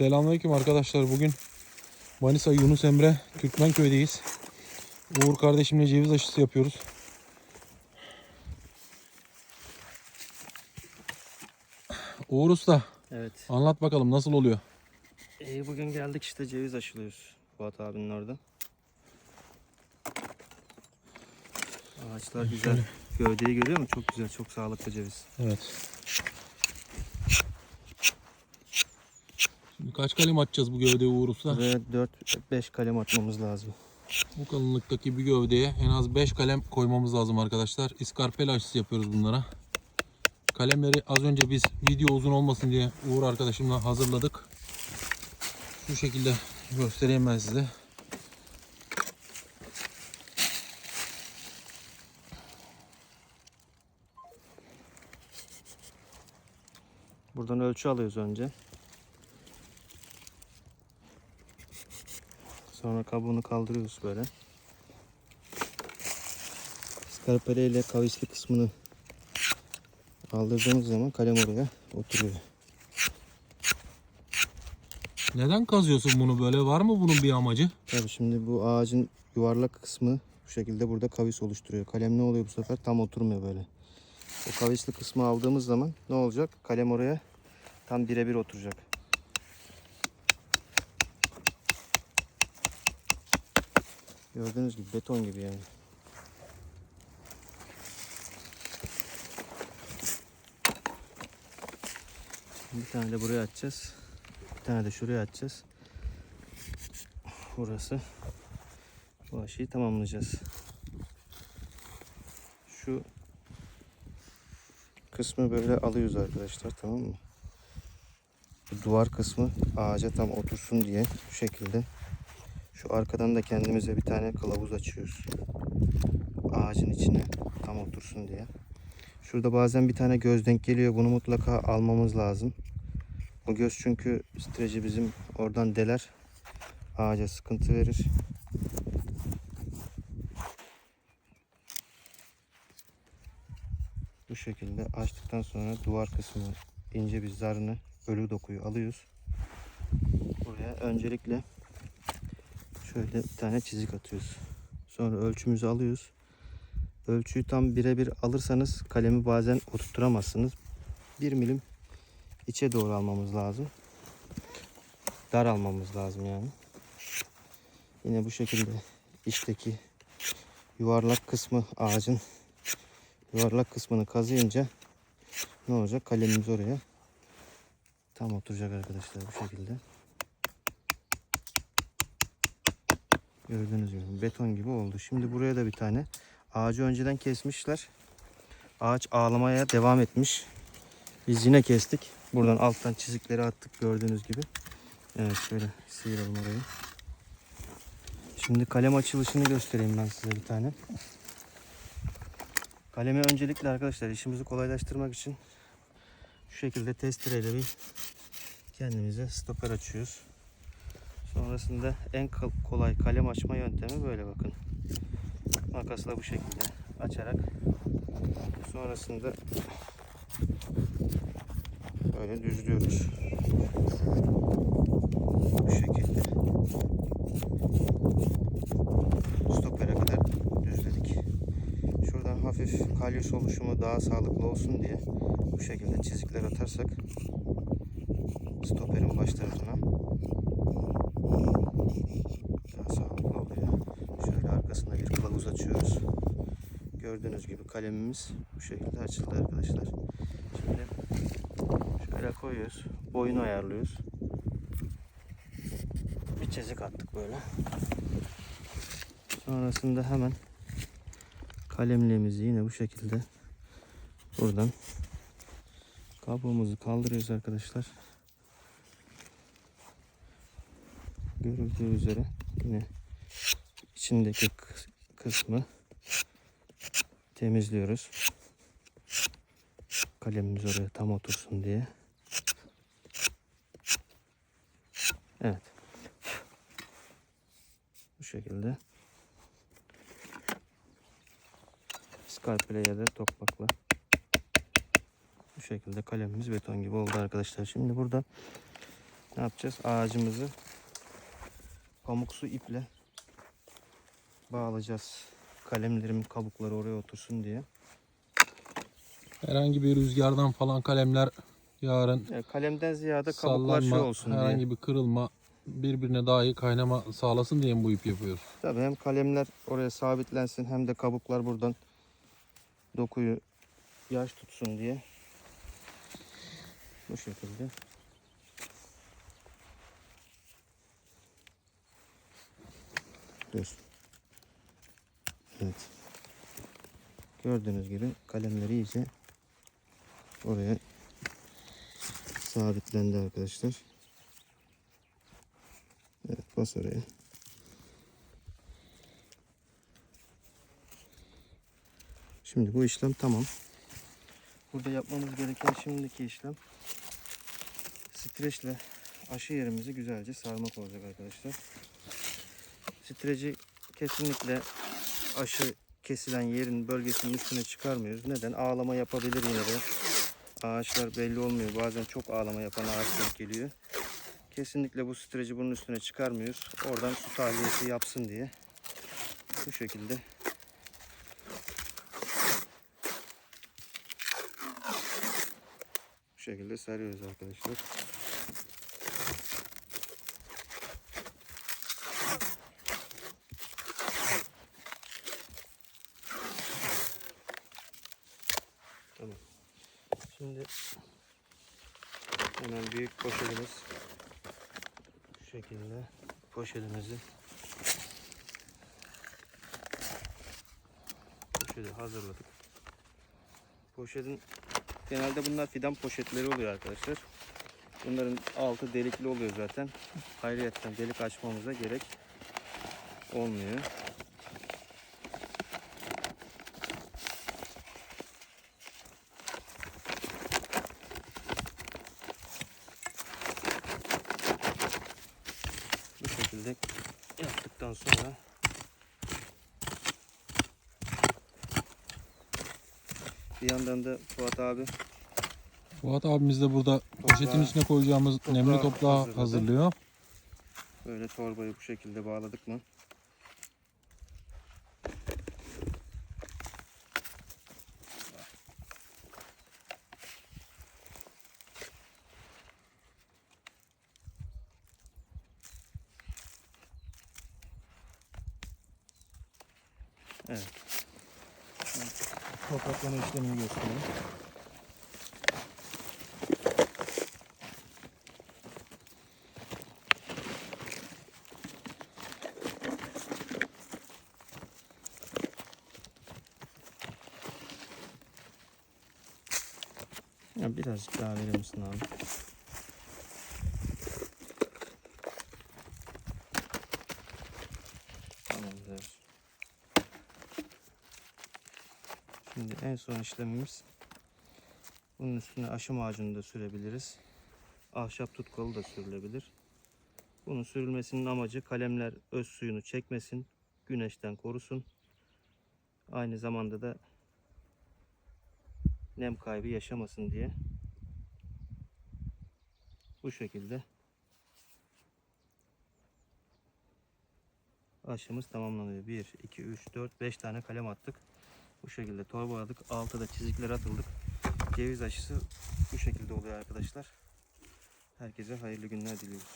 Selamünaleyküm arkadaşlar. Bugün Manisa Yunus Emre Türkmenköy'deyiz. Uğur kardeşimle ceviz aşısı yapıyoruz. Uğur Usta Evet. anlat bakalım nasıl oluyor? İyi bugün geldik işte ceviz aşılıyoruz Fuat abinin orada. Ağaçlar güzel. Gövdeyi görüyor musun? Çok güzel, çok sağlıklı ceviz. Evet. Kaç kalem atacağız bu gövdeye Uğur Usta? Buraya 4-5 kalem atmamız lazım. Bu kalınlıktaki bir gövdeye en az 5 kalem koymamız lazım arkadaşlar. İskarpel aşısı yapıyoruz bunlara. Kalemleri az önce biz video uzun olmasın diye Uğur arkadaşımla hazırladık. Şu şekilde göstereyim ben size. Buradan ölçü alıyoruz önce. Sonra kabuğunu kaldırıyoruz böyle. Skarpele ile kavisli kısmını kaldırdığımız zaman kalem oraya oturuyor. Neden kazıyorsun bunu böyle? Var mı bunun bir amacı? Tabii şimdi bu ağacın yuvarlak kısmı bu şekilde burada kavis oluşturuyor. Kalem ne oluyor bu sefer? Tam oturmuyor böyle. O kavisli kısmı aldığımız zaman ne olacak? Kalem oraya tam birebir oturacak. Gördüğünüz gibi beton gibi yani. Bir tane de buraya atacağız. Bir tane de şuraya atacağız. Burası. Bu aşıyı tamamlayacağız. Şu kısmı böyle alıyoruz arkadaşlar tamam mı? Bu duvar kısmı ağaca tam otursun diye bu şekilde. Şu arkadan da kendimize bir tane kılavuz açıyoruz. Ağacın içine tam otursun diye. Şurada bazen bir tane göz denk geliyor. Bunu mutlaka almamız lazım. O göz çünkü streci bizim oradan deler. Ağaca sıkıntı verir. Bu şekilde açtıktan sonra duvar kısmı ince bir zarını ölü dokuyu alıyoruz. Buraya öncelikle şöyle bir tane çizik atıyoruz. Sonra ölçümüzü alıyoruz. Ölçüyü tam birebir alırsanız kalemi bazen oturtturamazsınız. 1 milim içe doğru almamız lazım. Dar almamız lazım yani. Yine bu şekilde içteki yuvarlak kısmı ağacın yuvarlak kısmını kazıyınca ne olacak? Kalemimiz oraya tam oturacak arkadaşlar bu şekilde. Gördüğünüz gibi beton gibi oldu. Şimdi buraya da bir tane ağacı önceden kesmişler. Ağaç ağlamaya devam etmiş. Biz yine kestik. Buradan alttan çizikleri attık gördüğünüz gibi. Evet şöyle sıyıralım orayı. Şimdi kalem açılışını göstereyim ben size bir tane. Kalemi öncelikle arkadaşlar işimizi kolaylaştırmak için şu şekilde testereyle bir kendimize stoper açıyoruz. Sonrasında en kolay kalem açma yöntemi böyle bakın. Makasla bu şekilde açarak sonrasında böyle düzlüyoruz. Bu şekilde. Stopere kadar düzledik. Şuradan hafif kalyus oluşumu daha sağlıklı olsun diye bu şekilde çizikler atarsak stoperin baş tarafına daha sağlıklı oluyor. Şöyle arkasında bir kılavuz açıyoruz. Gördüğünüz gibi kalemimiz bu şekilde açıldı arkadaşlar. Şimdi şöyle koyuyoruz. Boyunu ayarlıyoruz. Bir çizik attık böyle. Sonrasında hemen kalemliğimizi yine bu şekilde buradan kabuğumuzu kaldırıyoruz arkadaşlar. Görüldüğü üzere yine içindeki kıs- kısmı temizliyoruz. Kalemimiz oraya tam otursun diye. Evet. Bu şekilde. Skalpele ya da tokmakla. Bu şekilde kalemimiz beton gibi oldu arkadaşlar. Şimdi burada ne yapacağız? Ağacımızı pamuksu iple bağlayacağız. Kalemlerimin kabukları oraya otursun diye. Herhangi bir rüzgardan falan kalemler yarın Yani kalemden ziyade kabuklar şey olsun diye. herhangi bir kırılma birbirine daha iyi kaynama sağlasın diye mi bu ip yapıyoruz? Tabii hem kalemler oraya sabitlensin hem de kabuklar buradan dokuyu yaş tutsun diye. Bu şekilde. Dur. Evet. Gördüğünüz gibi kalemleri iyice oraya sabitlendi arkadaşlar. Evet bas oraya. Şimdi bu işlem tamam. Burada yapmamız gereken şimdiki işlem streçle aşı yerimizi güzelce sarmak olacak arkadaşlar. Streci kesinlikle aşı kesilen yerin bölgesinin üstüne çıkarmıyoruz. Neden? Ağlama yapabilir yine de. Ağaçlar belli olmuyor. Bazen çok ağlama yapan ağaç geliyor. Kesinlikle bu streci bunun üstüne çıkarmıyoruz. Oradan su tahliyesi yapsın diye. Bu şekilde Bu şekilde sarıyoruz arkadaşlar. Tamam. Şimdi hemen büyük poşetimiz şu şekilde poşetimizi poşeti hazırladık. Poşetin Genelde bunlar fidan poşetleri oluyor arkadaşlar. Bunların altı delikli oluyor zaten. Ayrıyetten delik açmamıza gerek olmuyor. Bu şekilde yaptıktan sonra bir yandan da Fuat abi Fuat abimiz de burada poşetin Toprağı- içine koyacağımız toprağı nemli toprağı hazırladı. hazırlıyor. Böyle torbayı bu şekilde bağladık mı? Evet. Topraklama işlemini göstereyim. Ya birazcık daha verir misin abi? Tamamdır. Şimdi en son işlemimiz bunun üstüne aşı macunu da sürebiliriz. Ahşap tutkalı da sürülebilir. Bunun sürülmesinin amacı kalemler öz suyunu çekmesin, güneşten korusun. Aynı zamanda da nem kaybı yaşamasın diye bu şekilde aşımız tamamlanıyor. 1, 2, 3, 4, 5 tane kalem attık. Bu şekilde torbaladık. Altta da çizikler atıldık. Ceviz aşısı bu şekilde oluyor arkadaşlar. Herkese hayırlı günler diliyoruz.